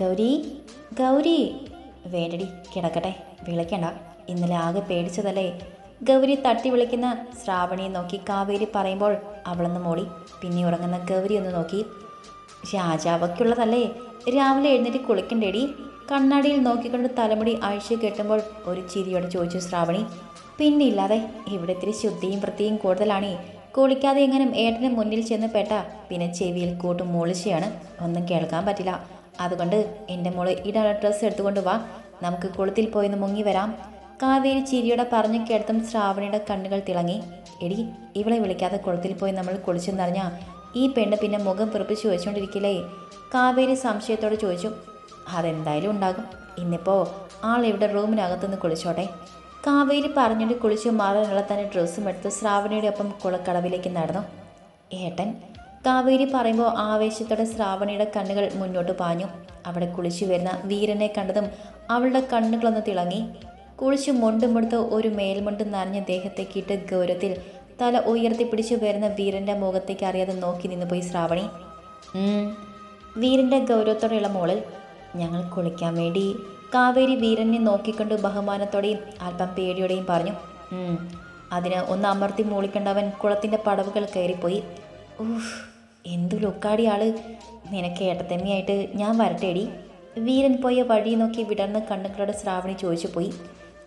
ഗൗരി ഗൗരി. വേണ്ടടി കിടക്കട്ടെ. വിളിക്കണ്ട. ഇന്നലെ ആകെ പേടിച്ചതല്ലേ? ഗൗരി തട്ടി വിളിക്കുന്ന ശ്രാവണിയെ നോക്കി കാവേരി പറയുമ്പോൾ അവളൊന്ന് മോളി പിന്നെ ഉറങ്ങുന്ന ഗൗരി ഒന്ന് നോക്കി. രാജാവൊക്കെയുള്ളതല്ലേ? രാവിലെ എഴുന്നേറ്റ് കുളിക്കണ്ടേടി. കണ്ണാടിയിൽ നോക്കിക്കൊണ്ട് തലമുടി അഴിച്ചു കെട്ടുമ്പോൾ ഒരു ചിരിയോടെ ചോദിച്ചു ശ്രാവണി. പിന്നെ ഇല്ലാതെ ഇവിടെ ഇത്തിരി ശുദ്ധിയും വൃത്തിയും കൂടുതലാണേ. കുളിക്കാതെ എങ്ങനെ ഏട്ടന് മുന്നിൽ ചെന്ന് പെട്ട പിന്നെ ചെവിയിൽ കൂട്ടും മൂളിച്ചയാണ്. ഒന്നും കേൾക്കാൻ പറ്റില്ല. അതുകൊണ്ട് എന്റെ മോൾ ഇടാ ഡ്രസ്സ് എടുത്തുകൊണ്ട് വാ. നമുക്ക് കുളത്തിൽ പോയിന്ന് മുങ്ങി വരാം. കാവേരി ചിരിയുടെ പറഞ്ഞു കേട്ടതും ശ്രാവണിയുടെ കണ്ണുകൾ തിളങ്ങി. എടി ഇവളെ വിളിക്കാതെ കുളത്തിൽ പോയി നമ്മൾ കുളിച്ചെന്നറിഞ്ഞാ? ഈ പെണ്ണ് പിന്നെ മുഖം പിറപ്പിച്ച് വെച്ചുകൊണ്ടിരിക്കില്ലേ കാവേരി സംശയത്തോടെ ചോദിച്ചു. അതെന്തായാലും ഉണ്ടാകും. ഇന്നിപ്പോൾ ആൾ ഇവിടെ റൂമിനകത്തുനിന്ന് കുളിച്ചോട്ടെ. കാവേരി പറഞ്ഞിട്ട് കുളിച്ചു മാറാനുള്ള തന്നെ ഡ്രസ്സും എടുത്ത് ശ്രാവണിയുടെ ഒപ്പം കുളക്കടവിലേക്ക് നടന്നു. ഏട്ടൻ കാവേരി പറയുമ്പോൾ ആവേശത്തോടെ ശ്രാവണിയുടെ കണ്ണുകൾ മുന്നോട്ട് പാഞ്ഞു. അവിടെ കുളിച്ചു വരുന്ന വീരനെ കണ്ടതും അവളുടെ കണ്ണുകളൊന്ന് തിളങ്ങി. കുളിച്ചു മുണ്ടുമെടുത്ത് ഒരു മേൽമുണ്ട് നനഞ്ഞ ദേഹത്തേക്കിട്ട് ഗൗരവത്തിൽ തല ഉയർത്തി പിടിച്ചു വരുന്ന വീരന്റെ മുഖത്തേക്ക് അറിയാതെ നോക്കി നിന്നുപോയി ശ്രാവണി. വീരന്റെ ഗൗരവത്തോടെയുള്ള മോളിൽ ഞങ്ങൾ കുളിക്കാൻ വേണ്ടി. കാവേരി വീരനെ നോക്കിക്കൊണ്ട് ബഹുമാനത്തോടെയും അല്പം പേടിയോടെയും പറഞ്ഞു. അതിന് ഒന്ന് അമർത്തി മൂളിക്കണ്ടവൻ കുളത്തിന്റെ പടവുകൾ കയറിപ്പോയി. ഊഹ് എന്തു ലുക്കാടി ആൾ? നിനക്ക് ഏട്ടത്തമ്മയായിട്ട് ഞാൻ വരട്ടേടി. വീരൻ പോയ വഴി നോക്കി വിടർന്ന കണ്ണുക്കളുടെ ശ്രാവണി ചോദിച്ചു പോയി.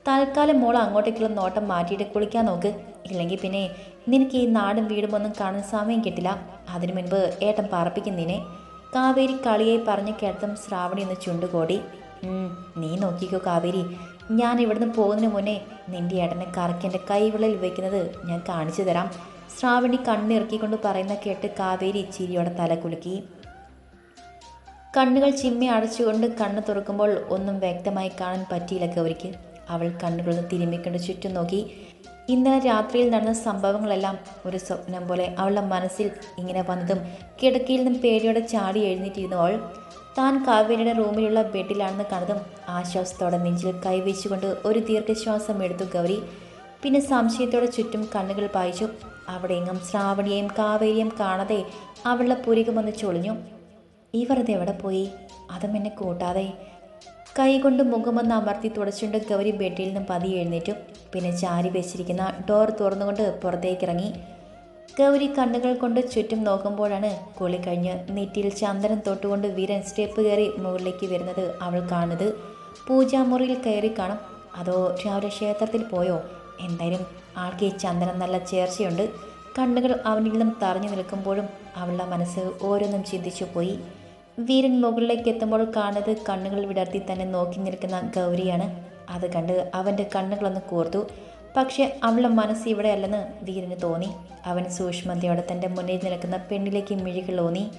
തൽക്കാലം മോൾ അങ്ങോട്ടേക്കുള്ള നോട്ടം മാറ്റിയിട്ട് കുളിക്കാൻ നോക്ക്. ഇല്ലെങ്കിൽ പിന്നെ നിനക്ക് ഈ നാടും വീടും ഒന്നും കാണാൻ സമയം കിട്ടില്ല. അതിനു മുൻപ് ഏട്ടൻ പാർപ്പിക്കുന്നതിനെ. കാവേരി കളിയായി പറഞ്ഞു കേട്ടതും ശ്രാവണി ഒന്ന് ചുണ്ടുകോടി. നീ നോക്കിക്കോ കാവേരി. ഞാൻ ഇവിടുന്ന് പോകുന്നതിന് മുന്നേ നിന്റെ ഏട്ടനെ കറക്കി എന്റെ കൈവിളയിൽ വയ്ക്കുന്നത് ഞാൻ കാണിച്ചു തരാം. ശ്രാവണി കണ്ണിറക്കിക്കൊണ്ട് പറയുന്ന കേട്ട് കാവേരി ചിരിയോടെ തല കുലുക്കി. കണ്ണുകൾ ചിമ്മി അടച്ചുകൊണ്ട് കണ്ണ് തുറക്കുമ്പോൾ ഒന്നും വ്യക്തമായി കാണാൻ പറ്റിയില്ല ഗൗരിക്ക് അവൾ കണ്ണുകളൊന്ന് തിരുമ്മിക്കൊണ്ട് ചുറ്റും നോക്കി. ഇന്നലെ രാത്രിയിൽ നടന്ന സംഭവങ്ങളെല്ലാം ഒരു സ്വപ്നം പോലെ അവളുടെ മനസ്സിൽ ഇങ്ങനെ വന്നതും കിടക്കയിൽ നിന്നും പേടിയോടെ ചാടി എഴുന്നേറ്റിരുന്നു അവൾ താൻ കാവേരിയുടെ റൂമിലുള്ള ബെഡിലാണെന്ന് കണ്ടതും ആശ്വാസത്തോടെ നെഞ്ചിൽ കൈവച്ചുകൊണ്ട് ഒരു ദീർഘശ്വാസം എടുത്തു ഗൗരി. പിന്നെ സംശയത്തോടെ ചുറ്റും കണ്ണുകൾ പായിച്ചു. അവിടെ എങ്ങും ശ്രാവണിയെയും കാവേരിയും കാണാതെ അവളുടെ പുരികം വന്ന് ചൊളിഞ്ഞു. ഇവർ എവിടെ പോയി? അതും എന്നെ കൂട്ടാതെ. കൈകൊണ്ട് മുഖമൊന്ന് അമർത്തി തുടച്ചുകൊണ്ട് ഗൗരി ബെഡിൽ നിന്ന് പതിയെ എഴുന്നേറ്റു. പിന്നെ ചാരി വെച്ചിരിക്കുന്ന ഡോർ തുറന്നുകൊണ്ട് പുറത്തേക്ക് ഇറങ്ങി ഗൗരി കണ്ണുകൾ കൊണ്ട് ചുറ്റും നോക്കുമ്പോഴാണ് കുളി കഴിഞ്ഞ് നെറ്റിയിൽ ചന്ദനം തൊട്ടുകൊണ്ട് വീരൻ സ്റ്റെപ്പ് കയറി മുകളിലേക്ക് വരുന്നത് അവൾ കാണുന്നത്. പൂജാമുറിയിൽ കയറി കാണും. അതോ രാവിലെ ക്ഷേത്രത്തിൽ പോയോ? എന്തായാലും ആൾക്ക് ഈ ചന്ദനം നല്ല ചേർച്ചയുണ്ട്. കണ്ണുകൾ അവനിൽ നിന്നും തറഞ്ഞു നിൽക്കുമ്പോഴും അവളുടെ മനസ്സ് ഓരോന്നും ചിന്തിച്ചു പോയി. വീരൻ മുകളിലേക്ക് എത്തുമ്പോൾ കാണുന്നത് കണ്ണുകൾ വിടർത്തി തന്നെ നോക്കി നിൽക്കുന്ന ഗൗരിയാണ്. അത് കണ്ട് അവന്റെ കണ്ണുകളൊന്ന് കോർത്തു. പക്ഷേ അവളുടെ മനസ്സ് ഇവിടെയല്ലെന്ന് വീരന് തോന്നി. അവൻ സൂക്ഷ്മതയോടെ തന്റെ മുന്നിൽ നിൽക്കുന്ന പെണ്ണിലേക്ക് മിഴികളോന്നി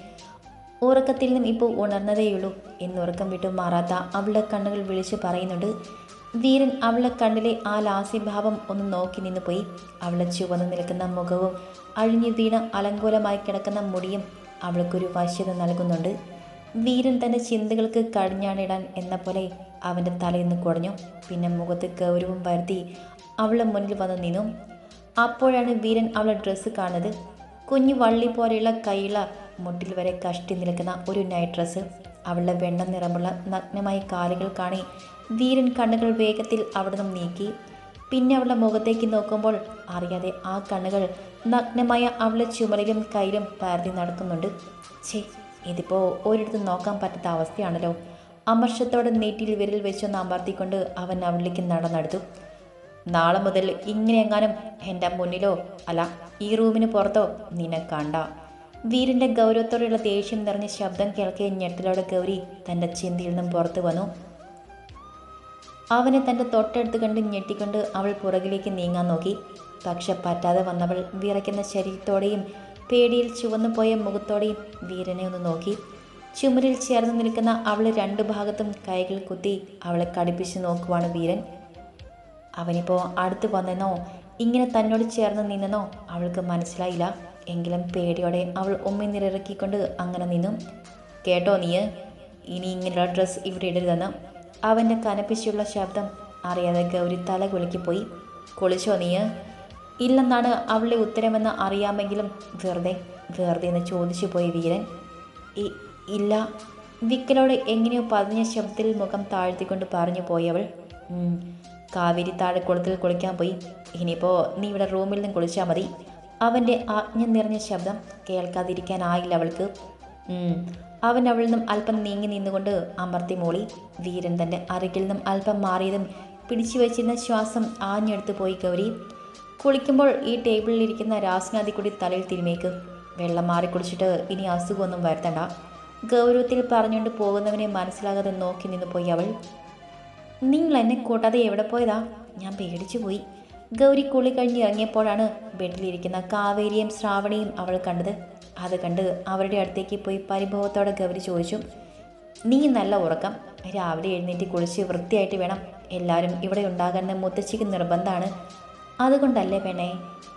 ഉറക്കത്തിൽ നിന്നും ഇപ്പോൾ ഉണർന്നതേയുള്ളൂ. എന്നുറക്കം വിട്ടു മാറാത്ത അവളുടെ കണ്ണുകൾ വിളിച്ചു പറയുന്നുണ്ട്. വീരൻ അവളെ കണ്ണിലെ ആ ലാസ്യഭാവം ഒന്ന് നോക്കി നിന്നു പോയി. അവളെ ചുവന്ന് നിൽക്കുന്ന മുഖവും അഴിഞ്ഞു വീണ അലങ്കോലമായി കിടക്കുന്ന മുടിയും അവൾക്കൊരു വശ്യത നൽകുന്നുണ്ട്. വീരൻ തന്റെ ചിന്തകൾക്ക് കടിഞ്ഞാണിടാൻ എന്ന പോലെ അവന്റെ തലയിന്ന് കുടഞ്ഞു. പിന്നെ മുഖത്ത് ഗൗരവം വരുത്തി അവളെ മുന്നിൽ വന്ന് നിന്നു. അപ്പോഴാണ് വീരൻ അവളെ ഡ്രസ്സ് കാണുന്നത്. കുഞ്ഞു വള്ളി പോലെയുള്ള കൈയുള്ള മുട്ടിൽ വരെ കഷ്ടി നിൽക്കുന്ന ഒരു നൈറ്റ് ഡ്രസ്സ് അവളുടെ വെണ്ണ നിറമുള്ള നഗ്നമായ കാലുകൾ കാണി വീരൻ കണ്ണുകൾ വേഗത്തിൽ അവിടെ നിന്നും നീക്കി. പിന്നെ അവളുടെ മുഖത്തേക്ക് നോക്കുമ്പോൾ അറിയാതെ ആ കണ്ണുകൾ നഗ്നമായ അവളുടെ ചുമലിലും കയ്യിലും പരതി നടക്കുന്നുണ്ട്. ഛേ ഇതിപ്പോൾ ഒരിടത്തും നോക്കാൻ പറ്റാത്ത അവസ്ഥയാണല്ലോ. അമർഷത്തോടെ നീറ്റിൽ വിരൽ വെച്ചൊന്ന് അമർത്തിക്കൊണ്ട് അവൻ അവളിലേക്ക് നടന്നെടുത്തു. നാളെ മുതൽ ഇങ്ങനെ എങ്ങാനും എന്റെ മുന്നിലോ അല്ല ഈ റൂമിന് പുറത്തോ നിന്നെ കണ്ട. വീരന്റെ ഗൗരവത്തോടെയുള്ള ദേഷ്യം നിറഞ്ഞ ശബ്ദം കേൾക്കെ ഞെട്ടലോടെ ഗൗരി തന്റെ ചിന്തയിൽ നിന്നും പുറത്തു വന്നു. അവനെ തന്റെ തൊട്ടടുത്ത് കണ്ട് ഞെട്ടിക്കൊണ്ട് അവൾ പുറകിലേക്ക് നീങ്ങാൻ നോക്കി. പക്ഷെ പറ്റാതെ വന്നവൾ വിറയ്ക്കുന്ന ശരീരത്തോടെയും പേടിയിൽ ചുവന്നു പോയ മുഖത്തോടെയും വീരനെ ഒന്ന് നോക്കി. ചുമരിൽ ചേർന്ന് നിൽക്കുന്ന അവൾ രണ്ടു ഭാഗത്തും കൈകൾ കുത്തി അവളെ കടുപ്പിച്ച് നോക്കുവാണ് വീരൻ. അവനിപ്പോൾ അടുത്ത് വന്നെന്നോ ഇങ്ങനെ തന്നോട് ചേർന്ന് നിന്നെന്നോ അവൾക്ക് മനസ്സിലായില്ല. എങ്കിലും പേടിയോടെ അവൾ ഉമ്മിനിറക്കിക്കൊണ്ട് അങ്ങനെ നിന്നു. കേട്ടോ നീ ഇനി ഇങ്ങനെയുള്ള ഡ്രസ്സ് ഇവിടെ ഇടരുതെന്ന്. അവന്റെ കനപ്പിച്ചുള്ള ശബ്ദം അറിയാതെ ഗൗരി തല കുലുക്കിപ്പോയി. കുളിച്ചോ നീ ഇല്ലെന്നാണ് അവളുടെ ഉത്തരമെന്ന് അറിയാമെങ്കിലും വെറുതെ വെറുതെ എന്ന് ചോദിച്ചു പോയി വീരൻ. "ഇ- ഇല്ല. വിക്കലോട് എങ്ങനെയോ പതിഞ്ഞ ശബ്ദത്തിൽ മുഖം താഴ്ത്തിക്കൊണ്ട് പറഞ്ഞു പോയവൾ കാവേരി താഴെ കുളത്തിൽ കുളിക്കാൻ പോയി. ഇനിയിപ്പോൾ നീ ഇവിടെ റൂമിൽ നിന്ന് കുളിച്ചാൽ മതി. അവന്റെ ആജ്ഞ നിറഞ്ഞ ശബ്ദം കേൾക്കാതിരിക്കാനായില്ല അവൾക്ക്. അവൻ അവളിൽ നിന്നും അല്പം നീങ്ങി നിന്നുകൊണ്ട് അമർത്തി മൂളി. വീരൻ തന്റെ അരികിൽ നിന്നും അല്പം മാറിയതും പിടിച്ചു വെച്ചിരുന്ന ശ്വാസം ആഞ്ഞെടുത്തു പോയി ഗൗരി. കുളിക്കുമ്പോൾ ഈ ടേബിളിൽ ഇരിക്കുന്ന രാസ്നാദി കൂടി തലയിൽ തിരുമേക്ക്. വെള്ളം മാറി കുടിച്ചിട്ട് ഇനി അസുഖമൊന്നും വരുത്തണ്ട. ഗൗരവത്തിൽ പറഞ്ഞുകൊണ്ട് പോകുന്നവനെ മനസ്സിലാകാതെ നോക്കി നിന്ന് പോയി അവൾ. നിങ്ങൾ എന്നെ കൂട്ടാതെ എവിടെ പോയതാ? ഞാൻ പേടിച്ചു പോയി. ഗൗരി കുളി കഴിഞ്ഞ് ഇറങ്ങിയപ്പോഴാണ് ബെഡിലിരിക്കുന്ന കാവേരിയും ശ്രാവണിയും അവൾ കണ്ടത്. അത് കണ്ട് അവരുടെ അടുത്തേക്ക് പോയി പരിഭവത്തോടെ ഗൗരി ചോദിച്ചു നീ നല്ല ഉറക്കം. രാവിലെ എഴുന്നേറ്റ് കുളിച്ച് വൃത്തിയായിട്ട് വേണം. എല്ലാവരും ഇവിടെ ഉണ്ടാകാൻ മുത്തശ്ശിക്ക് നിർബന്ധമാണ്. അതുകൊണ്ടല്ലേ പെണ്ണേ?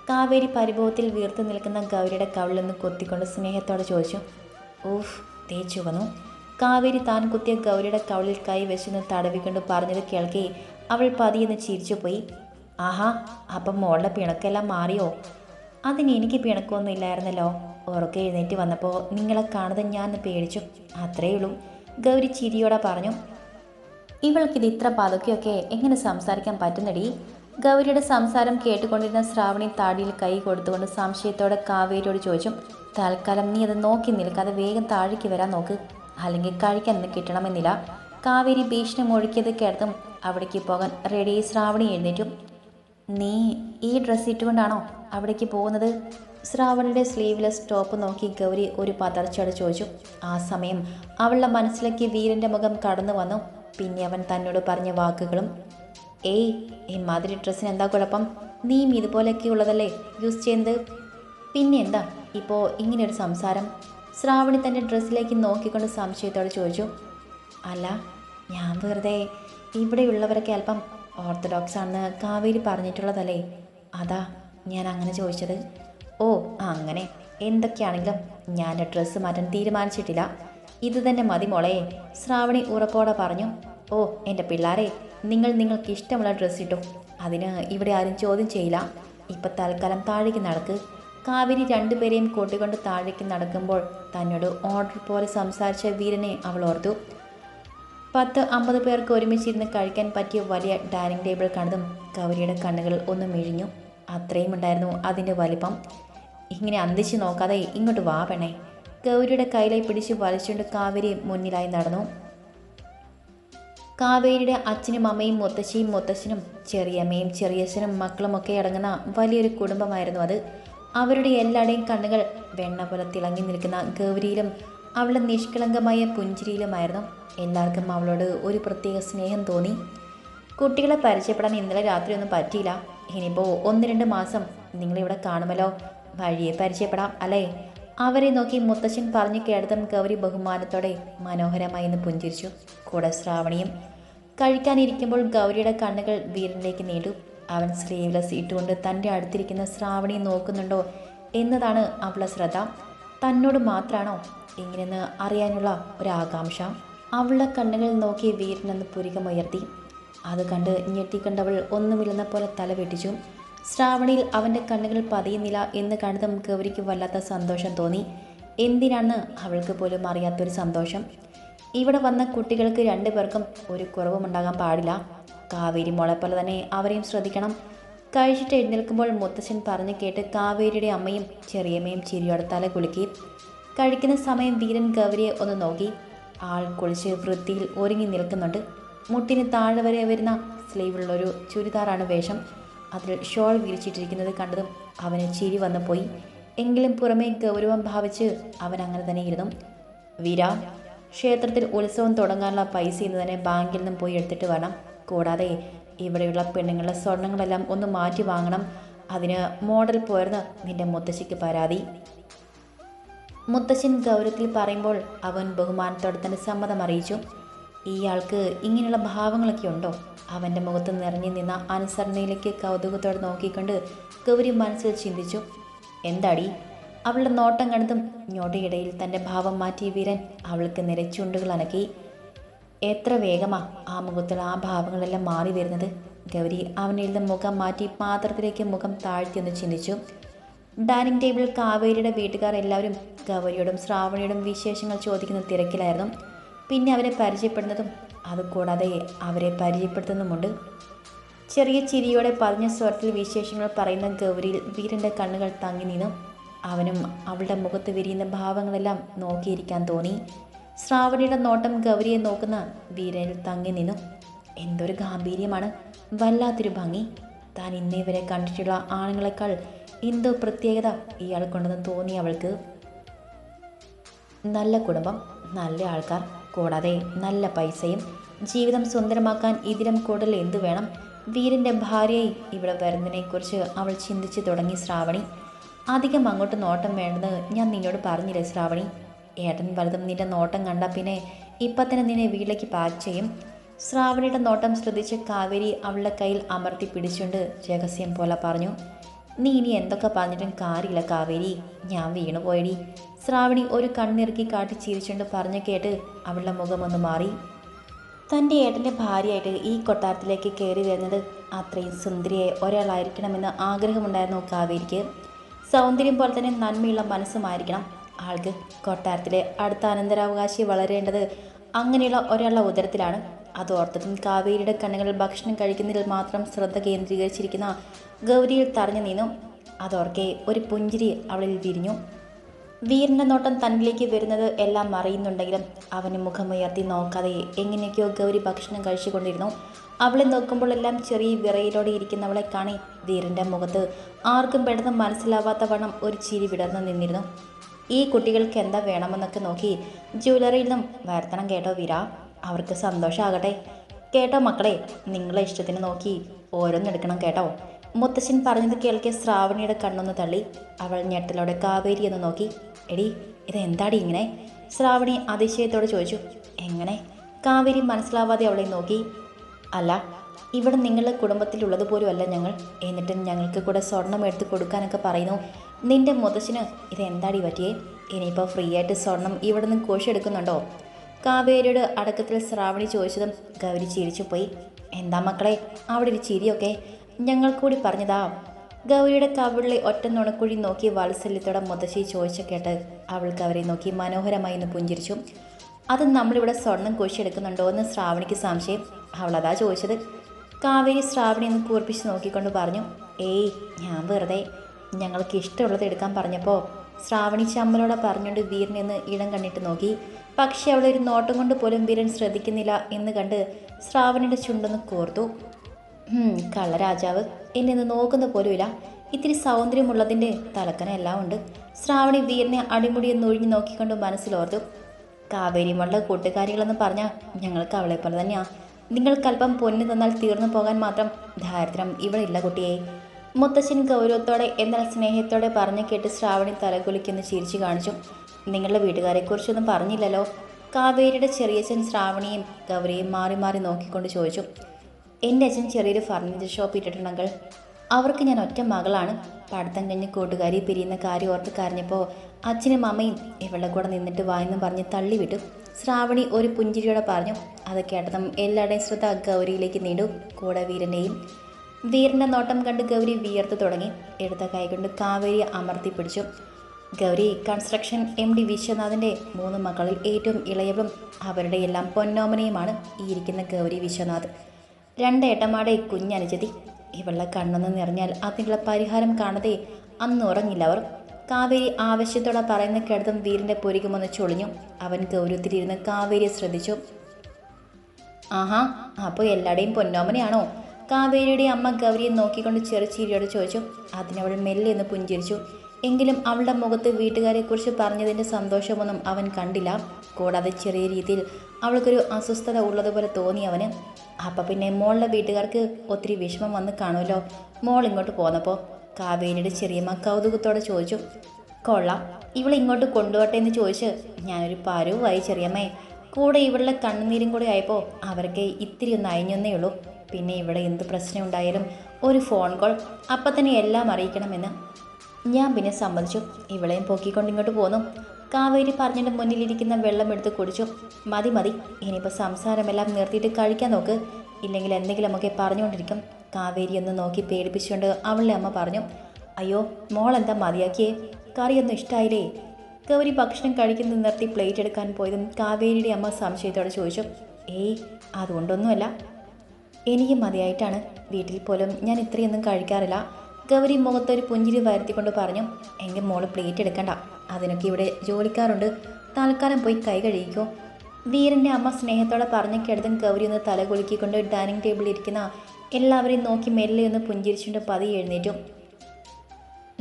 കാവേരി പരിഭവത്തിൽ വീർത്തു നിൽക്കുന്ന ഗൗരിയുടെ കവിളിൽ കൊത്തിക്കൊണ്ട് സ്നേഹത്തോടെ ചോദിച്ചു ഊഫ് തേച്ചു വന്നു കാവേരി താൻ കുത്തിയ ഗൗരിയുടെ കവിളിൽ കൈ വെച്ചെന്ന് തടവിക്കൊണ്ട് പറഞ്ഞത് കേൾക്കെ. അവൾ പതിയെന്ന് ചിരിച്ചുപോയി. ആഹാ അപ്പം മോളുടെ പിണക്കെല്ലാം മാറിയോ? അതിന് എനിക്ക് പിണക്കമൊന്നും ഇല്ലായിരുന്നല്ലോ ഉറക്കെ എഴുന്നേറ്റ് വന്നപ്പോൾ നിങ്ങളെ കാണുന്നത് ഞാൻ പേടിച്ചു. അത്രയേ ഉള്ളൂ. ഗൗരി ചിരിയോടെ പറഞ്ഞു ഇവൾക്കിത് ഇത്ര പതുക്കെയൊക്കെ എങ്ങനെ സംസാരിക്കാൻ പറ്റുന്നടി? ഗൗരിയുടെ സംസാരം കേട്ടുകൊണ്ടിരുന്ന ശ്രാവണി താടിയിൽ കൈ കൊടുത്തുകൊണ്ട് സംശയത്തോടെ കാവേരിയോട് ചോദിച്ചു തൽക്കാലം നീ അത് നോക്കി നിൽക്കാതെ വേഗം താഴേക്ക് വരാൻ നോക്ക്. അല്ലെങ്കിൽ കഴിക്കാൻ കിട്ടണമെന്നില്ല. കാവേരി ഭീഷണി മുഴുക്കിയത് കേട്ടതും അവിടേക്ക് പോകാൻ റെഡി ശ്രാവണി എഴുന്നേറ്റു. നീ ഈ ഡ്രസ്സ് ഇട്ടുകൊണ്ടാണോ അവിടേക്ക് പോകുന്നത്? ശ്രാവണിയുടെ സ്ലീവ്ലെസ് ടോപ്പ് നോക്കി ഗൗരി ഒരു പതർച്ചയോടെ ചോദിച്ചു. ആ സമയം അവളുടെ മനസ്സിലേക്ക് വീരന്റെ മുഖം കടന്നു വന്നു. പിന്നെ അവൻ തന്നോട് പറഞ്ഞ വാക്കുകളും ഏയ് ഇമാതിരി ഡ്രസ്സിന് എന്താ കുഴപ്പം? നീയും ഇതുപോലെയൊക്കെ ഉള്ളതല്ലേ യൂസ് ചെയ്യുന്നത് പിന്നെ എന്താ ഇപ്പോൾ ഇങ്ങനെയൊരു സംസാരം? ശ്രാവണി തന്റെ ഡ്രസ്സിലേക്ക് നോക്കിക്കൊണ്ട് സംശയത്തോടെ ചോദിച്ചു. അല്ല ഞാൻ വെറുതെ ഇവിടെയുള്ളവരൊക്കെ അല്പം ഓർത്തഡോക്സ് ആണെന്ന് കാവേരി പറഞ്ഞിട്ടുള്ളതല്ലേ? അതാ ഞാൻ അങ്ങനെ ചോദിച്ചത്. ഓ അങ്ങനെ. എന്തൊക്കെയാണെങ്കിലും ഞാൻ ഡ്രസ്സ് മാറ്റാൻ തീരുമാനിച്ചിട്ടില്ല. ഇത് തന്നെ മതി മോളെ. ശ്രാവണി ഉറപ്പോടെ പറഞ്ഞു ഓ എന്റെ പിള്ളാരെ നിങ്ങൾ നിങ്ങൾക്ക് ഇഷ്ടമുള്ള ഡ്രസ്സ് ഇട്ടു? അതിന് ഇവിടെ ആരും ചോദ്യം ചെയ്യില്ല. ഇപ്പം തൽക്കാലം താഴേക്ക് നടക്ക്. കാവേരി രണ്ടുപേരെയും കൂട്ടിക്കൊണ്ട് താഴേക്ക് നടക്കുമ്പോൾ തന്നോട് ഓർഡർ പോലെ സംസാരിച്ച വീരനെ അവൾ ഓർത്തു. പത്ത് അമ്പത് പേർക്ക് ഒരുമിച്ചിരുന്ന് കഴിക്കാൻ പറ്റിയ വലിയ ഡൈനിങ് ടേബിൾ കണ്ടതും കവരിയുടെ കണ്ണുകൾ ഒന്ന് മിഴിഞ്ഞു. അത്രയും ഉണ്ടായിരുന്നു അതിന്റെ വലിപ്പം. ഇങ്ങനെ അന്തിച്ച് നോക്കാതെ ഇങ്ങോട്ട് വാ പെണ്ണേ. ഗൗരിയുടെ കയ്യിലായി പിടിച്ച് വലിച്ചുകൊണ്ട് കാവേരി മുന്നിലായി നടന്നു. കാവേരിയുടെ അച്ഛനും അമ്മയും മുത്തശ്ശിയും മുത്തശ്ശനും ചെറിയമ്മയും ചെറിയച്ഛനും മക്കളുമൊക്കെ അടങ്ങുന്ന വലിയൊരു കുടുംബമായിരുന്നു അത്. അവരുടെ എല്ലാവരുടെയും കണ്ണുകൾ വെണ്ണ പോലെ തിളങ്ങി നിൽക്കുന്ന ഗൗരിയിലും അവളുടെ നിഷ്കളങ്കമായ പുഞ്ചിരിയിലുമായിരുന്നു. എല്ലാവർക്കും അവളോട് ഒരു പ്രത്യേക സ്നേഹം തോന്നി. കുട്ടികളെ പരിചയപ്പെടാൻ ഇന്നലെ രാത്രി ഒന്നും പറ്റിയില്ല. ഇനിയിപ്പോൾ ഒന്ന് രണ്ട് മാസം നിങ്ങളിവിടെ കാണുമല്ലോ. വഴിയെ പരിചയപ്പെടാം അല്ലേ? അവരെ നോക്കി മുത്തശ്ശൻ പറഞ്ഞു കേട്ടതും ഗൗരി ബഹുമാനത്തോടെ മനോഹരമായി എന്ന് പുഞ്ചിരിച്ചു. കൂടെ ശ്രാവണിയും കഴിക്കാനിരിക്കുമ്പോൾ ഗൗരിയുടെ കണ്ണുകൾ വീരനിലേക്ക് നീണ്ടു. അവൻ സ്ലീവ്ലെസ് ഇട്ടുകൊണ്ട് തന്റെ അടുത്തിരിക്കുന്ന ശ്രാവണിയെ നോക്കുന്നുണ്ടോ എന്നതാണ് അവളുടെ ശ്രദ്ധ. തന്നോട് മാത്രമാണോ ഇങ്ങനെയെന്ന് അറിയാനുള്ള ഒരാകാംക്ഷ. അവളുടെ കണ്ണുകളിൽ നോക്കി വീരനെന്ന് പുരികമുയർത്തി. അത് കണ്ട് ഞെട്ടിക്കണ്ടവൾ ഒന്നുമില്ലെന്ന പോലെ തല വെട്ടിച്ചു. ശ്രാവണിയിൽ അവന്റെ കണ്ണുകൾ പതിയുന്നില്ല എന്ന് കണ്ടതും ഗൗരിക്ക് വല്ലാത്ത സന്തോഷം തോന്നി. എന്തിനാണ് അവൾക്ക് പോലും അറിയാത്തൊരു സന്തോഷം. ഇവിടെ വന്ന കുട്ടികൾക്ക് രണ്ടുപേർക്കും ഒരു കുറവുമുണ്ടാകാൻ പാടില്ല. കാവേരി മോളെ പോലെ തന്നെ അവരെയും ശ്രദ്ധിക്കണം. കഴിച്ചിട്ട് എഴുന്നേൽക്കുമ്പോൾ മുത്തശ്ശൻ പറഞ്ഞു കേട്ട് കാവേരിയുടെ അമ്മയും ചെറിയമ്മയും ചിരിയോടെ തല കുലുക്കി. കഴിക്കുന്ന സമയം വീരൻ ഗൗരിയെ ഒന്ന് നോക്കി. ആൾ കുളിച്ച് വൃത്തിയിൽ ഒരുങ്ങി നിൽക്കുന്നുണ്ട്. മുട്ടിന് താഴെ വരെ വരുന്ന സ്ലീവുള്ളൊരു ചുരിദാറാണ് വേഷം. അതിൽ ഷോൾ വിരിച്ചിട്ടിരിക്കുന്നത് കണ്ടതും അവന് ചിരി വന്നു പോയി. എങ്കിലും പുറമേ ഗൗരവം ഭാവിച്ച് അവൻ അങ്ങനെ തന്നെ ഇരുന്നു വീര ക്ഷേത്രത്തിൽ ഉത്സവം തുടങ്ങാനുള്ള പൈസ ഇന്ന് തന്നെ ബാങ്കിൽ നിന്നും പോയി എടുത്തിട്ട് വേണം കൂടാതെ ഇവിടെയുള്ള പെണ്ണുങ്ങളുടെ സ്വർണങ്ങളെല്ലാം ഒന്ന് മാറ്റി വാങ്ങണം. അതിന് മോഡൽ പോയർന്ന് നിന്റെ മുത്തശ്ശിക്ക് പരാതി. മുത്തശ്ശൻ ഗൗരവത്തിൽ പറയുമ്പോൾ അവൻ ബഹുമാനത്തോടെ തന്നെ സമ്മതം അറിയിച്ചു. ഇയാൾക്ക് ഇങ്ങനെയുള്ള ഭാവങ്ങളൊക്കെ ഉണ്ടോ? അവന്റെ മുഖത്ത് നിറഞ്ഞു നിന്ന അനുസരണയിലേക്ക് കൗതുകത്തോടെ നോക്കിക്കൊണ്ട് ഗൗരി മനസ്സിൽ ചിന്തിച്ചു. എന്താടി? അവളുടെ നോട്ടം കണ്ടതും ഞൊടിയിടയിൽ തന്റെ ഭാവം മാറ്റിയ വീരൻ അവൾക്ക് നിരച്ചുണ്ടുകൾ അനക്കി. എത്ര വേഗമാ ആ മുഖത്തിൽ ആ ഭാവങ്ങളെല്ലാം മാറി വരുന്നത്? ഗൗരി അവനിൽ നിന്ന് മുഖം മാറ്റി പാത്രത്തിലേക്ക് മുഖം താഴ്ത്തിയെന്ന് ചിന്തിച്ചു. ഡൈനിങ് ടേബിളിൽ കാവേരിയുടെ വീട്ടുകാർ എല്ലാവരും ഗൗരിയോടും ശ്രാവണിയോടും വിശേഷങ്ങൾ ചോദിക്കുന്ന തിരക്കിലായിരുന്നു. പിന്നെ അവരെ പരിചയപ്പെടുന്നതും അതുകൂടാതെ അവരെ പരിചയപ്പെടുത്തുന്നുമുണ്ട്. ചെറിയ ചിരിയോടെ പതിഞ്ഞ സ്വരത്തിൽ വിശേഷങ്ങൾ പറയുന്ന ഗൗരിയിൽ വീരന്റെ കണ്ണുകൾ തങ്ങി നിന്നു. അവനും അവളുടെ മുഖത്ത് വിരിയുന്ന ഭാവങ്ങളെല്ലാം നോക്കിയിരിക്കാൻ തോന്നി. ശ്രാവണിയുടെ നോട്ടം ഗൗരിയെ നോക്കുന്ന വീരനിൽ തങ്ങി നിന്നു. എന്തൊരു ഗാംഭീര്യമാണ്. വല്ലാത്തൊരു ഭംഗി. താൻ ഇന്നേ വരെ കണ്ടിട്ടുള്ള ആണുങ്ങളെക്കാൾ എന്തോ പ്രത്യേകത ഇയാൾക്കുണ്ടെന്ന് തോന്നി അവൾക്ക്. നല്ല കുടുംബം നല്ല ആൾക്കാർ കൂടാതെ നല്ല പൈസയും. ജീവിതം സുന്ദരമാക്കാൻ ഇതിലും കൂടുതൽ എന്തു വേണം? വീരന്റെ ഭാര്യയെ ഇവിടെ വരുന്നതിനെക്കുറിച്ച് അവൾ ചിന്തിച്ചു തുടങ്ങി ശ്രാവണി. അധികം അങ്ങോട്ട് നോട്ടം വേണ്ടെന്ന് ഞാൻ നിന്നോട് പറഞ്ഞില്ലേ ശ്രാവണി? ഏട്ടൻ വലുതും നിന്റെ നോട്ടം കണ്ട പിന്നെ ഇപ്പം തന്നെ നിന്നെ വീട്ടിലേക്ക് പാക്ക് ചെയ്യും. ശ്രാവണിയുടെ നോട്ടം ശ്രദ്ധിച്ച് കാവേരി അവളുടെ കയ്യിൽ അമർത്തി പിടിച്ചുകൊണ്ട് രഹസ്യം പോലെ പറഞ്ഞു. നീ ഇനി എന്തൊക്കെ പറഞ്ഞിട്ടും കാര്യമില്ല കാവേരി. ഞാൻ വീണു പോയടി. ശ്രാവണി ഒരു കണ്ണിറുക്കി കാട്ടി ചിരിച്ചുകൊണ്ട് പറഞ്ഞു കേട്ട് അവളുടെ മുഖമൊന്ന് മാറി. തന്റെ ഏട്ടന്റെ ഭാര്യയായിട്ട് ഈ കൊട്ടാരത്തിലേക്ക് കയറി വരുന്നത് അത്രയും സുന്ദരിയെ ഒരാളായിരിക്കണമെന്ന് ആഗ്രഹമുണ്ടായിരുന്നു കാവേരിക്ക്. സൗന്ദര്യം പോലെ തന്നെ നന്മയുള്ള മനസ്സുമായിരിക്കണം. ആൾക്ക് കൊട്ടാരത്തിലെ അടുത്ത അനന്തരാവകാശി വളരേണ്ടത് അങ്ങനെയുള്ള ഒരാളുടെ ഉദരത്തിലാണ്. അത് ഓർത്തതും കാവേരിയുടെ കണ്ണുകളിൽ ഭക്ഷണം കഴിക്കുന്നതിൽ മാത്രം ശ്രദ്ധ കേന്ദ്രീകരിച്ചിരിക്കുന്ന ഗൗരിയിൽ തറഞ്ഞു നിന്നു. അതോർക്കെ ഒരു പുഞ്ചിരി അവളിൽ വിരിഞ്ഞു. വീരന്റെ നോട്ടം തന്നിലേക്ക് വരുന്നത് എല്ലാം അറിയുന്നുണ്ടെങ്കിലും അവന് മുഖമുയർത്തി നോക്കാതെ എങ്ങനെയൊക്കെയോ ഗൗരി ഭക്ഷണം കഴിച്ചുകൊണ്ടിരുന്നു. അവളെ നോക്കുമ്പോഴെല്ലാം ചെറിയ വിറയിലോടെ ഇരിക്കുന്നവളെ കാണി വീരന്റെ മുഖത്ത് ആർക്കും പെട്ടെന്ന് മനസ്സിലാവാത്ത വണ്ണം ഒരു ചിരി വിടർന്നു നിന്നിരുന്നു. ഈ കുട്ടികൾക്ക് എന്താ വേണമെന്നൊക്കെ നോക്കി ജ്വല്ലറിയിൽ നിന്നും വരുത്തണം കേട്ടോ വീര. അവർക്ക് സന്തോഷമാകട്ടെ കേട്ടോ മക്കളെ നിങ്ങളെ ഇഷ്ടത്തിന് നോക്കി ഓരോന്നെടുക്കണം കേട്ടോ. മുത്തശ്ശൻ പറഞ്ഞത് കേൾക്കിയ ശ്രാവണിയുടെ കണ്ണൊന്ന് തള്ളി. അവൾ ഞെട്ടലോടെ കാവേരി എന്ന് നോക്കി. എടി ഇതെന്താടി ഇങ്ങനെ? ശ്രാവണി അതിശയത്തോടെ ചോദിച്ചു. എങ്ങനെ? കാവേരി മനസ്സിലാവാതെ അവളെ നോക്കി. അല്ല ഇവിടെ നിങ്ങളുടെ കുടുംബത്തിലുള്ളതുപോലുമല്ല ഞങ്ങൾ. എന്നിട്ടും ഞങ്ങൾക്ക് കൂടെ സ്വർണം എടുത്ത് കൊടുക്കാനൊക്കെ പറയുന്നു. നിന്റെ മുതശ്ശിന് ഇതെന്താടി പറ്റിയേ? ഇനിയിപ്പോൾ ഫ്രീ ആയിട്ട് സ്വർണം ഇവിടെ നിന്ന് കോശെടുക്കുന്നുണ്ടോ കാവേരിയുടെ അടക്കത്തിൽ ശ്രാവണി ചോദിച്ചതും ഗൗരി ചിരിച്ചു പോയി. എന്താ മക്കളെ അവിടെ ഒരു ചിരിയൊക്കെ? ഞങ്ങൾ കൂടി പറഞ്ഞതാ. ഗൗരിയുടെ കവിളിലെ ഒറ്റ നുണക്കുഴി നോക്കി വാത്സല്യത്തോടെ മുത്തശ്ശി ചോദിച്ച കേട്ട് അവൾ ഗൗരി നോക്കി മനോഹരമായി ഒന്ന് പുഞ്ചിരിച്ചു. അത് നമ്മളിവിടെ സ്വർണം കുഴിച്ചെടുക്കുന്നുണ്ടോ എന്ന് ശ്രാവണിക്ക് സംശയം. അവൾ അതാ ചോദിച്ചത്. കാവേരി ശ്രാവണി എന്ന് കൂർപ്പിച്ച് നോക്കിക്കൊണ്ട് പറഞ്ഞു ഏയ് ഞാൻ വെറുതെ. ഞങ്ങൾക്ക് ഇഷ്ടമുള്ളത് എടുക്കാൻ പറഞ്ഞപ്പോൾ ശ്രാവണി ചമ്മലോടെ പറഞ്ഞുകൊണ്ട് വീരനെ ഒന്ന് ഇടം കണ്ടിട്ട് നോക്കി. പക്ഷെ അവളെ ഒരു നോട്ടം കൊണ്ട് പോലും വീരൻ ശ്രദ്ധിക്കുന്നില്ല എന്ന് കണ്ട് ശ്രാവണിയുടെ ചുണ്ടൊന്ന് കോർത്തു. കള്ളരാജാവ് എന്നെ ഒന്ന് നോക്കുന്ന പോലുമില്ല. ഇത്തിരി സൗന്ദര്യമുള്ളതിന്റെ തലക്കന എല്ലാം ഉണ്ട്. ശ്രാവണി വീരനെ അടിമുടിയെന്ന് ഒഴിഞ്ഞു നോക്കിക്കൊണ്ട് മനസ്സിലോർത്തു കാവേരി മള്ള കൂട്ടുകാരികളെന്ന് പറഞ്ഞാൽ ഞങ്ങൾക്ക് അവളെപ്പോലെ പോലെ തന്നെയാ നിങ്ങൾക്കല്പം പൊന്നു തന്നാൽ തീർന്നു പോകാൻ മാത്രം ദാരിദ്ര്യം ഇവളില്ല കുട്ടിയെ. മുത്തശ്ശൻ ഗൗരവത്തോടെ എന്നാൽ സ്നേഹത്തോടെ പറഞ്ഞു കേട്ട് ശ്രാവണി തലകുലിക്കുന്ന ചിരിച്ചു കാണിച്ചു. നിങ്ങളുടെ വീട്ടുകാരെക്കുറിച്ചൊന്നും പറഞ്ഞില്ലല്ലോ? കാവേരിയുടെ ചെറിയച്ഛൻ ശ്രാവണിയും ഗൗരിയും മാറി മാറി നോക്കിക്കൊണ്ട് ചോദിച്ചു. എന്റെ അച്ഛൻ ചെറിയൊരു ഫർണിച്ചർ ഷോപ്പ് ഇട്ടിട്ടുണ്ടെങ്കിൽ അവർക്ക് ഞാൻ ഒറ്റ മകളാണ്. പഠിത്തം കഴിഞ്ഞ് കൂട്ടുകാരി പിരിയുന്ന കാര്യം ഓർത്ത് കരഞ്ഞപ്പോൾ അച്ഛനും അമ്മയും ഇവളുടെ കൂടെ നിന്നിട്ട് വായെന്നും പറഞ്ഞ് തള്ളിവിട്ടു. ശ്രാവണി ഒരു പുഞ്ചിരിയോടെ പറഞ്ഞു. അത് കേട്ടതും എല്ലാവരുടെയും ശ്രദ്ധ ഗൗരിയിലേക്ക് നീണ്ടു. കൂടെ വീരന്റെയും വീരന്റെ നോട്ടം കണ്ട് ഗൗരി വിയർത്തു തുടങ്ങി. എടുത്ത കൈകൊണ്ട് കാവേരി അമർത്തി പിടിച്ചു. ഗൗരി കൺസ്ട്രക്ഷൻ എം ഡി വിശ്വനാഥിന്റെ മൂന്ന് മക്കളിൽ ഏറ്റവും ഇളയവും അവരുടെ എല്ലാം പൊന്നോമനയുമാണ് ഈ ഇരിക്കുന്ന ഗൗരി വിശ്വനാഥ്. രണ്ട് കുഞ്ഞനുജതി. ഇവളുടെ കണ്ണൊന്ന് നിറഞ്ഞാൽ അതിനുള്ള പരിഹാരം കാണാതെ അന്ന് ഉറങ്ങില്ല അവർ. കാവേരി ആവശ്യത്തോടെ പറയുന്ന കിടത്തും വീരന്റെ പൊരികുമൊന്ന് ചൊളിഞ്ഞു. അവൻ ഗൗരവത്തിലിരുന്ന് കാവേരിയെ ശ്രദ്ധിച്ചു. ആഹാ അപ്പോൾ എല്ലാവരുടെയും പൊന്നോമനയാണോ? കാവേരിയുടെ അമ്മ ഗൗരിയെ നോക്കിക്കൊണ്ട് ചെറു ചിരിയോട് ചോദിച്ചു അതിനവൾ മെല്ലെ എന്ന് പുഞ്ചിരിച്ചു. എങ്കിലും അവളുടെ മുഖത്ത് വീട്ടുകാരെക്കുറിച്ച് പറഞ്ഞതിന്റെ സന്തോഷമൊന്നും അവൻ കണ്ടില്ല. കൂടാതെ ചെറിയ രീതിയിൽ അവൾക്കൊരു അസ്വസ്ഥത ഉള്ളതുപോലെ തോന്നി അവന്. അപ്പം പിന്നെ മോളുടെ വീട്ടുകാർക്ക് ഒത്തിരി വിഷമം വന്ന് കാണുമല്ലോ. മോൾ ഇങ്ങോട്ട് പോന്നപ്പോൾ കാവേരിയുടെ ചെറിയമ്മ കൗതുകത്തോടെ ചോദിച്ചു കൊള്ളാം. ഇവളെ ഇങ്ങോട്ട് കൊണ്ടുപോട്ടെ എന്ന് ചോദിച്ച് ഞാനൊരു പരുവായി ചെറിയമ്മേ. കൂടെ ഇവളുടെ കണ്ണുനീരും കൂടെ ആയപ്പോൾ അവർക്ക് ഇത്തിരി ഒന്ന് അയഞ്ഞൊന്നേ ഉള്ളൂ. പിന്നെ ഇവിടെ എന്ത് പ്രശ്നം ഉണ്ടായാലും ഒരു ഫോൺ കോൾ അപ്പം തന്നെ എല്ലാം അറിയിക്കണമെന്ന്. ഞാൻ പിന്നെ സമ്മതിച്ചു. ഇവളെയും പൊക്കിക്കൊണ്ട് ഇങ്ങോട്ട് പോന്നു. കാവേരി പറഞ്ഞിട്ട് മുന്നിലിരിക്കുന്ന വെള്ളം എടുത്ത് കുടിച്ചു. മതി മതി. ഇനിയിപ്പോൾ സംസാരമെല്ലാം നിർത്തിയിട്ട് കഴിക്കാൻ നോക്ക്. ഇല്ലെങ്കിൽ എന്തെങ്കിലുമൊക്കെ പറഞ്ഞുകൊണ്ടിരിക്കും. കാവേരി ഒന്ന് നോക്കി പേടിപ്പിച്ചുകൊണ്ട് അവളുടെ അമ്മ പറഞ്ഞു അയ്യോ മോൾ എന്താ മതിയാക്കിയേ? കറിയൊന്നും ഇഷ്ടമായില്ലേ ഗൗരി ഭക്ഷണം കഴിക്കുന്നത് നിർത്തി പ്ലേറ്റ് എടുക്കാൻ പോയതും കാവേരിയുടെ അമ്മ സംശയത്തോടെ ചോദിച്ചു ഏയ് അതുകൊണ്ടൊന്നുമല്ല. എനിക്ക് മതിയായിട്ടാണ്. വീട്ടിൽ പോലും ഞാൻ ഇത്രയൊന്നും കഴിക്കാറില്ല. ഗൗരി മുഖത്തൊരു പുഞ്ചിരി വരുത്തിക്കൊണ്ട് പറഞ്ഞു എന്റെ മോൾ പ്ലേറ്റ് എടുക്കണ്ട. അതിനൊക്കെ ഇവിടെ ജോലിക്കാറുണ്ട് തൽക്കാലം പോയി കൈ കഴിയിക്കോ വീരന്റെ അമ്മ സ്നേഹത്തോടെ പറഞ്ഞു കിടത്തും ഗൗരി ഒന്ന് തല കുലുക്കിക്കൊണ്ട് ഡൈനിങ് ടേബിളിൽ ഇരിക്കുന്ന എല്ലാവരെയും നോക്കി മെല്ലെ ഒന്ന് പുഞ്ചിരിച്ചുകൊണ്ട് പതി എഴുന്നേറ്റു.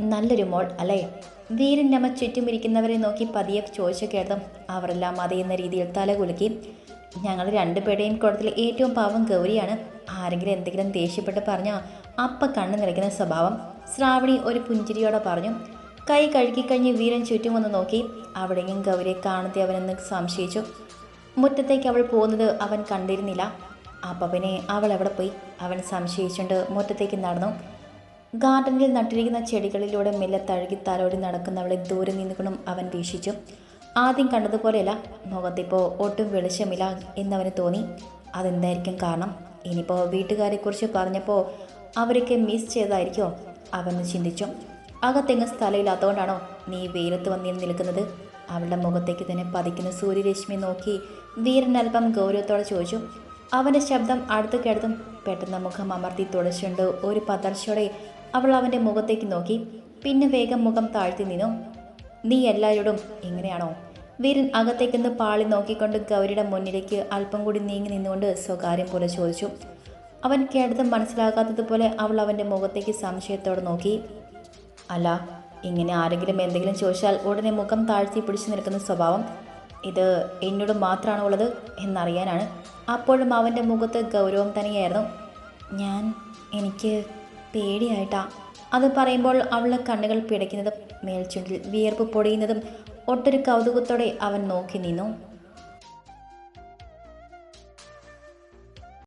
നല്ലൊരു മോൾ അല്ലേ? വീരന്റെ അമ്മ ചുറ്റുമിരിക്കുന്നവരെ നോക്കി പതിയെ ചോദിച്ചു കേട്ടതും അവരെല്ലാം അതേന്ന രീതിയിൽ തല കുലുക്കി. ഞങ്ങൾ രണ്ടുപേരുടെയും കുടത്തിൽ ഏറ്റവും പാവം ഗൗരിയാണ്. ആരെങ്കിലും എന്തെങ്കിലും ദേഷ്യപ്പെട്ട് പറഞ്ഞാൽ അപ്പ കണ്ണു നിറയ്ക്കുന്ന സ്വഭാവം ശ്രാവണി ഒരു പുഞ്ചിരിയോടെ പറഞ്ഞു. കൈ കഴുകിക്കഴിഞ്ഞ് വീരൻ ചുറ്റും വന്ന് നോക്കി. അവിടെയും ഗൗരിയെ കാണത്തി അവനെന്ന് സംശയിച്ചു. മുറ്റത്തേക്ക് അവൾ പോകുന്നത് അവൻ കണ്ടിരുന്നില്ല. അപ്പവനെ പിന്നെ അവൾ എവിടെ പോയി? അവൻ സംശയിച്ചുകൊണ്ട് മുറ്റത്തേക്ക് നടന്നു. ഗാർഡനിൽ നട്ടിരിക്കുന്ന ചെടികളിലൂടെ മെല്ലെ തഴുകി തലോടി നടക്കുന്നവളെ ദൂരെ നിന്നുകൊണ്ടും അവൻ വീക്ഷിച്ചു. ആദ്യം കണ്ടതുപോലെയല്ല. മുഖത്തിപ്പോൾ ഒട്ടും വെളിച്ചമില്ല എന്നവന് തോന്നി. അതെന്തായിരിക്കും കാരണം? ഇനിയിപ്പോൾ വീട്ടുകാരെക്കുറിച്ച് പറഞ്ഞപ്പോൾ അവരൊക്കെ മിസ് ചെയ്തായിരിക്കോ അവൻ ചിന്തിച്ചു. അകത്തെങ്ങും സ്ഥലമില്ലാത്തതുകൊണ്ടാണോ നീ വെയിലത്ത് വന്നിൽ നിൽക്കുന്നത്? അവളുടെ മുഖത്തേക്ക് തന്നെ പതിക്കുന്ന സൂര്യരശ്മി നോക്കി വീരൻ അല്പം ഗൗരവത്തോടെ ചോദിച്ചു. അവന്റെ ശബ്ദം അടുത്ത് കേട്ടതും പെട്ടെന്ന് മുഖം അമർത്തി തുടച്ചുകൊണ്ട് ഒരു പതർച്ചയോടെ അവൾ അവന്റെ മുഖത്തേക്ക് നോക്കി. പിന്നെ വേഗം മുഖം താഴ്ത്തി നിന്നു. നീ എല്ലാവരോടും ഇങ്ങനെയാണോ വീരൻ അകത്തേക്കെന്ന് പാളി നോക്കിക്കൊണ്ട് ഗൗരിയുടെ മുന്നിലേക്ക് അല്പം കൂടി നീങ്ങി നിന്നുകൊണ്ട് സ്വകാര്യം പോലെ ചോദിച്ചു. അവൻ കേട്ടതും മനസ്സിലാകാത്തതുപോലെ അവൾ അവന്റെ മുഖത്തേക്ക് സംശയത്തോടെ നോക്കി. അല്ല ഇങ്ങനെ ആരെങ്കിലും എന്തെങ്കിലും ചോദിച്ചാൽ ഉടനെ മുഖം താഴ്ത്തി പിടിച്ചു നിൽക്കുന്ന സ്വഭാവം ഇത് എന്നോട് മാത്രമാണ് ഉള്ളത് എന്നറിയാനാണ്. അപ്പോഴും അവന്റെ മുഖത്ത് ഗൗരവം തന്നെയായിരുന്നു. ഞാൻ എനിക്ക് പേടിയായിട്ടാ. അത് പറയുമ്പോൾ അവളുടെ കണ്ണുകൾ പിടയ്ക്കുന്നതും മേൽച്ചുണ്ടിൽ വിയർപ്പ് പൊടിയുന്നതും ഒട്ടൊരു കൗതുകത്തോടെ അവൻ നോക്കി നിന്നു.